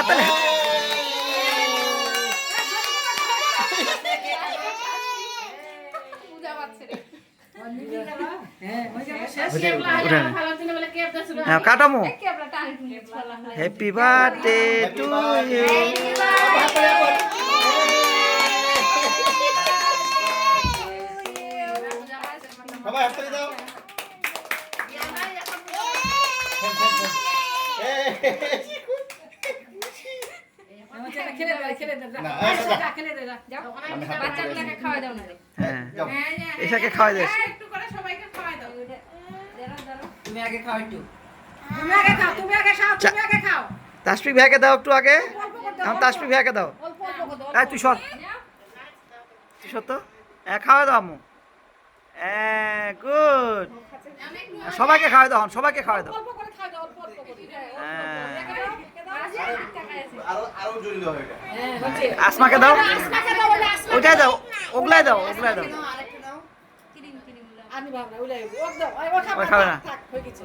হাতালে কাটামো happy birthday to you তালি দাও না বাচ্চাগুলোকে খাওয়া দাও না রে। হ্যাঁ যাও। এসাকে খাওয়াই দে। একটু করে সবাইকে খাওয়াই দাও। তুমি আগে খাও একটু। তুমি আগে খাও তুমি আগে খাও তুমি আগে খাও। তাসফিক ভাইকে দাও একটু আগে। তাসফিক ভাইকে দাও। অল্প অল্প করে দাও এই তুই সর তুই সর। তো হ্যাঁ খাওয়া দাও হ্যাঁ গুড। সবাইকে খাওয়াই দাও সবাইকে খাওয়াই দাও। অল্প করে খাও দাও অল্প অল্প করে। হ্যাঁ। আসমাকে দাও। ওটাই দাও ওগুলাই দাও ওগুলাই দাও। আমি ভাবনা ওলাই ও খাবে না। হয়ে হয়ে গেছে।